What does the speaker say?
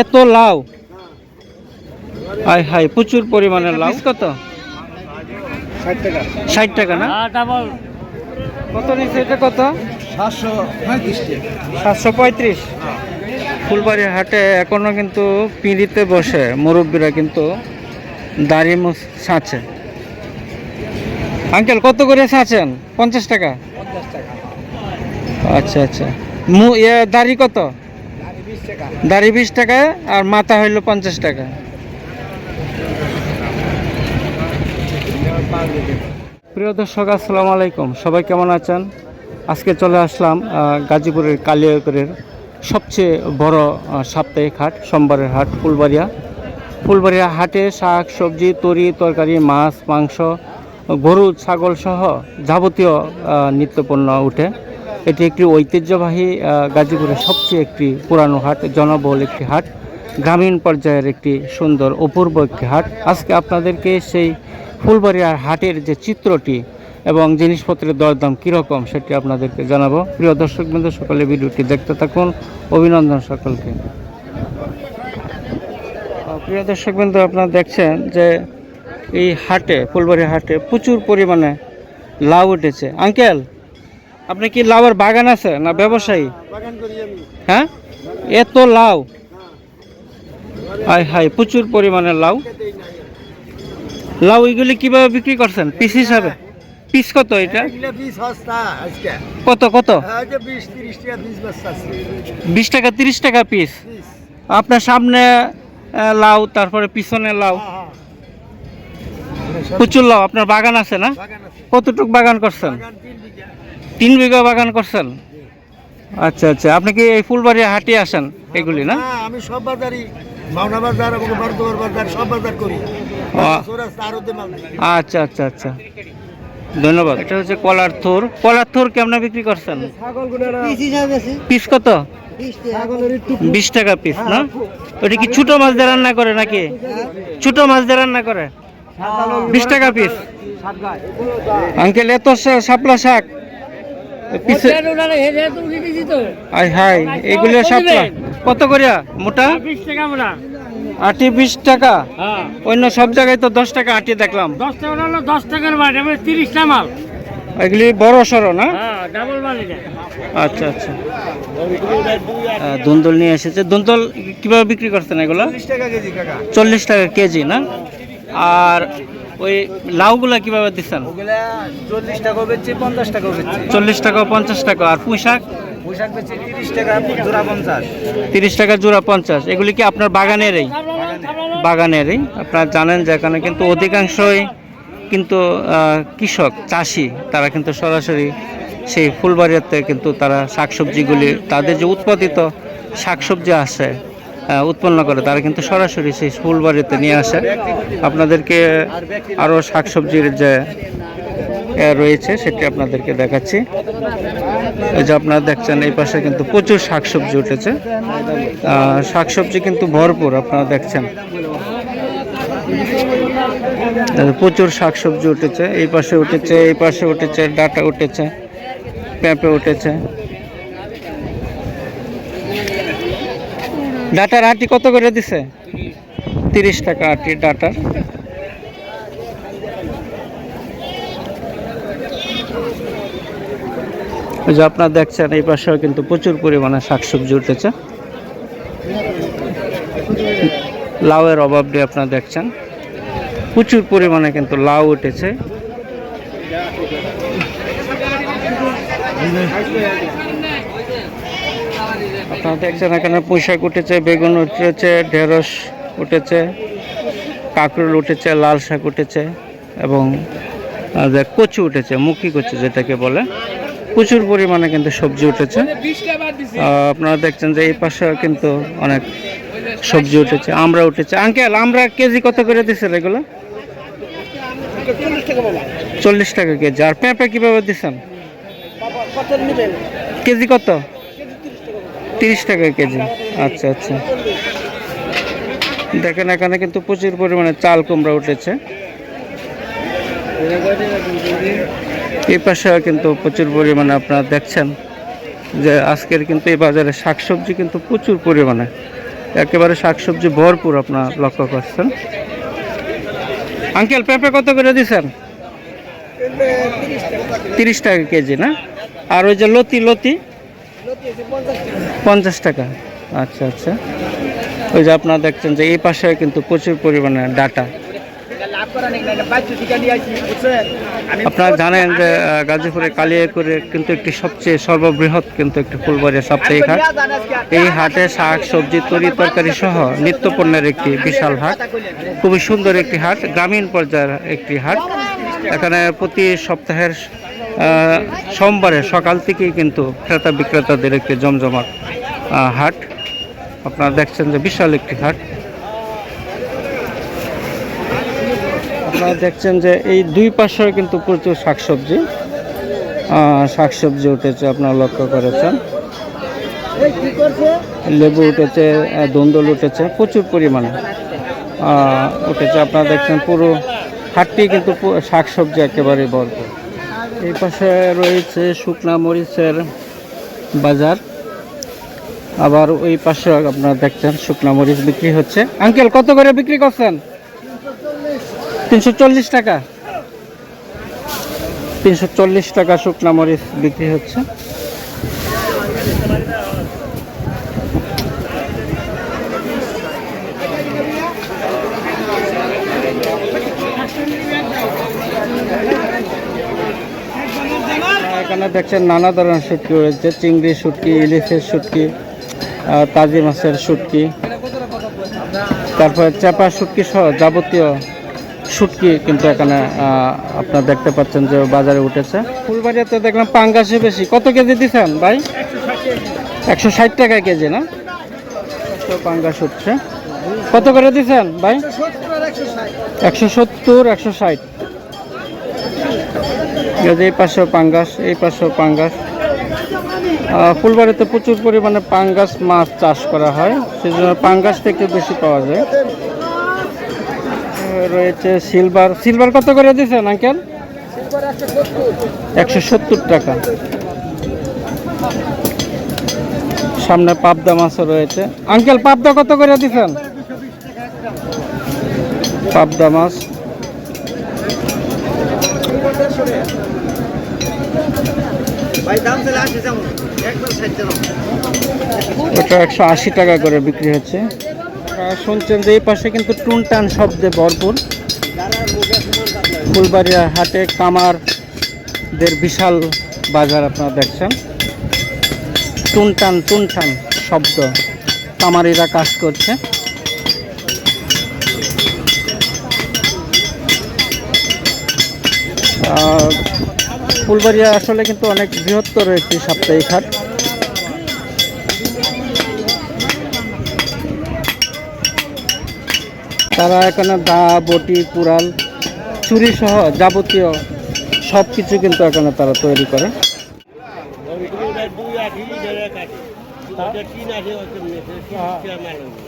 এত লাউ। High high প্রচুর পরিমাণে লাউ। কত? ষাট টাকা। ষাট টাকা না? কত নিচ্ছে এটা কত? সাতশো পঁয়ত্রিশ টাকা। সাতশো পঁয়ত্রিশ। ফুলবাড়ি হাটে এখনও কিন্তু পিঁড়িতে বসে মুরব্বীরা কিন্তু দাঁড়িয়ে মুছ ছাঁচে আঙ্কেল কত করে ছাঁচেন পঞ্চাশ টাকা? আচ্ছা আচ্ছা। মু দাড়ি কত? দাড়ি বিশ টাকা আর মাথা হইল পঞ্চাশ টাকা। প্রিয় দর্শক, আসসালামু আলাইকুম। সবাই কেমন আছেন? আজকে চলে আসলাম গাজীপুরের কালিয়াকরের সবচেয়ে বড় সাপ্তাহিক হাট, সোমবারের হাট, ফুলবাড়িয়া। ফুলবাড়িয়া হাটে শাক, সবজি, তরি, তরকারি, মাছ, মাংস, গরু, ছাগল সহ যাবতীয় নিত্যপণ্য উঠে। এটি একটি ঐতিহ্যবাহী গাজীপুরের সবচেয়ে একটি পুরানো হাট, জনবহুল একটি হাট, গ্রামীণ পর্যায়ের একটি সুন্দর অপূর্ব একটি হাট। আজকে আপনাদেরকে সেই ফুলবাড়িয়ার হাটের যে চিত্রটি এবং জিনিসপত্রের দরদাম কীরকম সেটি আপনাদেরকে জানাব। প্রিয় দর্শকবৃন্দ, সকলে ভিডিওটি দেখতে থাকুন। অভিনন্দন সকলকে। প্রিয় দর্শকবৃন্দ, আপনারা দেখছেন যে এই হাটে ফুলবাড়ি হাটে প্রচুর পরিমাণে লাউ উঠেছে। আঙ্কেল আপনি কি লাউয়ের বাগান আছে না ব্যবসায়ী? হ্যাঁ? এত লাউ? হাই হাই প্রচুর পরিমাণে লাউ। লাউ এগুলি কীভাবে বিক্রি করছেন? পিস হিসাবে? পিস কত এটা? কত কত? বিশ টাকা বিশ টাকা তিরিশ টাকা পিস? আপনার সামনে লাউ তারপরে পিছনে লাউ। হ্যাঁ, প্রচুর লাউ আপনার বাগান আছে না? কতটুক বাগান করছেন? তিন বিঘা বাগান করছেন? আচ্ছা আচ্ছা। আপনি কি এই ফুলবাড়ি হাটে আসেন এগুলি না? হ্যাঁ, আমি সব বাজারই। মাওনা বাজার এবং বারদুয়ার বাজার সব বাজার করি। আচ্ছা আচ্ছা আচ্ছা। ধন্যবাদ। এটা হচ্ছে কলার থোর। কলার থোর কেমন বিক্রি করছেন? পিস কত? বিশ টাকা পিস না? ওটা কি ছোট মাছ দিয়ে রান্না করে নাকি? ছোট মাছ দিয়ে রান্না করে? বিশ টাকা পিস? আঙ্কেল এত শাপলা শাক? পিছে আই হাই এগুলো শাপলা কত করিয়া? মোটা? বিশ টাকা মোটা। আটি বিশ টাকা? হ্যাঁ। অন্য সব জায়গায় তো দশ টাকা আটি দেখলাম। দশ টাকা হলো দশ টাকার বাড়ি তিরিশটা মাল। এগুলি বড় সড়ো না? হ্যাঁ ডাবল আচ্ছা আচ্ছা। দুন্দল নিয়ে এসেছে। দুন্দল কীভাবে বিক্রি করছেন এগুলো? টাকা চল্লিশ টাকা কেজি না? আর ওই লাউগুলা কীভাবে দিচ্ছেন? চল্লিশ টাকা বেচছি পঞ্চাশ টাকা বেচছি। চল্লিশ টাকা পঞ্চাশ টাকা। আর পোশাক বেচছি তিরিশ টাকা জোড়া পঞ্চাশ। তিরিশ টাকা জোড়া পঞ্চাশ। এগুলি কি আপনার বাগানেরই? বাগানেরই। আপনারা জানেন যে এখানে কিন্তু অধিকাংশই কিন্তু কৃষক চাষি তারা কিন্তু সরাসরি সেই ফুলবাড়িয়াতে কিন্তু তারা শাকসবজিগুলি তাদের যে উৎপাদিত শাকসবজি আসে আহ, উৎপন্ন করে। তারা কিন্তু সরাসরি সেই ফুলবাড়িতে নিয়ে আসে। আপনাদেরকে আরও শাকসবজির যে রয়েছে, সেটি আপনাদেরকে দেখাচ্ছি। এই যে আপনারা দেখছেন, এই পাশে কিন্তু প্রচুর শাকসবজি উঠেছে। শাকসবজি কিন্তু ভরপুর, আপনারা দেখছেন। প্রচুর শাকসবজি উঠেছে। এই পাশে উঠেছে, এই পাশে উঠেছে, ডাটা উঠেছে, পেঁপে উঠেছে। ডাটার আটি কত করে দিছে? তিরিশ টাকা আটি ডাটার। যে আপনারা দেখছেন, এই পাশেও কিন্তু প্রচুর পরিমাণে শাকসবজি উঠেছে। লাউয়ের অভাব দিয়ে আপনারা দেখছেন। প্রচুর পরিমাণে কিন্তু লাউ উঠেছে। আপনারা দেখছেন এখানে পুঁইশাক উঠেছে বেগুন উঠেছে ঢেঁড়স উঠেছে কাঁকরোল উঠেছে লাল শাক উঠেছে এবং কচু উঠেছে মুখি কচু যেটাকে বলে। প্রচুর পরিমাণে কিন্তু সবজি উঠেছে। আপনারা দেখছেন যে এই পাশে কিন্তু অনেক সবজি উঠেছে আমরা উঠেছে। আঙ্কেল আমরা কেজি কত করে দিচ্ছেন এগুলো? চল্লিশ টাকা কেজি। আর পেঁপে কীভাবে দিচ্ছেন কেজি কত? তিরিশ টাকা কেজি। আচ্ছা আচ্ছা। দেখেন, এখানে কিন্তু প্রচুর পরিমাণে চাল কুমড়া উঠেছে। এই পাশে কিন্তু প্রচুর পরিমাণে আপনারা দেখছেন যে আজকের কিন্তু এই বাজারে শাকসবজি কিন্তু প্রচুর পরিমাণে। একেবারে শাকসবজি ভরপুর আপনার লক্ষ্য করছেন। আঙ্কেল, পেঁপে কত করে দিচ্ছেন তিরিশ টাকা কেজি, না? আর ওই যে লতি লতি? পঞ্চাশ টাকা। আচ্ছা আচ্ছা। ওই যে আপনারা দেখছেন যে এই পাশে কিন্তু প্রচুর পরিমাণে ডাটা। আপনারা জানেন যে গাজীপুরে কালিয়াকুরে কিন্তু একটি সবচেয়ে সর্ববৃহৎ কিন্তু একটি ফুলবাড়িয়া সাপ্তাহিক হাট। এই হাটে শাক, সবজি, তরি তরকারি সহ নিত্য পণ্যের একটি বিশাল হাট। খুবই সুন্দর একটি হাট, গ্রামীণ পর্যায়ের একটি হাট। এখানে প্রতি সপ্তাহের সোমবারে সকাল থেকেই কিন্তু ক্রেতা বিক্রেতাদের একটি জমজমাট হাট। আপনারা দেখছেন যে বিশাল একটি হাট। আপনারা দেখছেন যে এই দুই পাশে কিন্তু প্রচুর শাকসবজি শাকসবজি উঠেছে, আপনারা লক্ষ্য করেছেন। লেবু উঠেছে দন্দল উঠেছে, প্রচুর পরিমাণে উঠেছে। আপনারা দেখছেন পুরো হাটটি কিন্তু শাকসবজি একেবারে ভরপুর। এই পাশে রয়েছে শুকনা মরিচের বাজার। আবার ওই পাশে আপনারা দেখছেন শুকনা মরিচ বিক্রি হচ্ছে। আঙ্কেল, কত করে বিক্রি করছেন? তিনশো চল্লিশ টাকা। তিনশো চল্লিশ টাকা শুকনা মরিচ বিক্রি হচ্ছে। এখানে দেখছেন নানা ধরনের শুটকি রয়েছে। চিংড়ি শুটকি, ইলিশের শুটকি তাজি মাছের শুটকি, তারপরে চাপা শুটকি সহ যাবতীয় শুটকি কিন্তু এখানে আপনার দেখতে পাচ্ছেন যে বাজারে উঠেছে। ফুলবাড়িয়াতে দেখলাম পাঙ্গাসে বেশি। কত কেজি দিচ্ছেন ভাই? একশো ষাট টাকা কেজি, না? পাঙ্গাস উঠছে। কত করে দিচ্ছেন ভাই? একশো সত্তর, একশো ষাট। এই পাশেও পাঙ্গাস, এই পাশেও পাঙ্গাস। ফুলবাড়িতে প্রচুর পরিমাণে পাঙ্গাস মাছ চাষ করা হয়, সেজন্য পাঙ্গাস থেকে বেশি পাওয়া যায়। রয়েছে সিলভার। সিলভার কত করে দিচ্ছেন আঙ্কেল একশো সত্তর টাকা। সামনে পাবদা মাছও রয়েছে। আঙ্কেল, পাবদা কত করে দিচ্ছেন পাবদা মাছ ভাই দাম চলে আসে যেমন একবার ষাট যেন ওটা একশো আশি টাকা করে বিক্রি হচ্ছে। শুনছেন যে এই পাশে কিন্তু টুনটান শব্দে ভরপুর। ফুলবাড়িয়া হাটে কামারদের বিশাল বাজার আপনারা দেখছেন। টুনটান টুনটান শব্দ কামারিরা কাজ করছে। আহ, ফুলবাড়িয়া আসলে কিন্তু অনেক বৃহত্তর একটি সাপ্তাহিক হাট। তারা এখানে দা, বটি, কুড়াল চুরি সহ যাবতীয় সব কিছু কিন্তু এখানে তারা তৈরি করে। দুই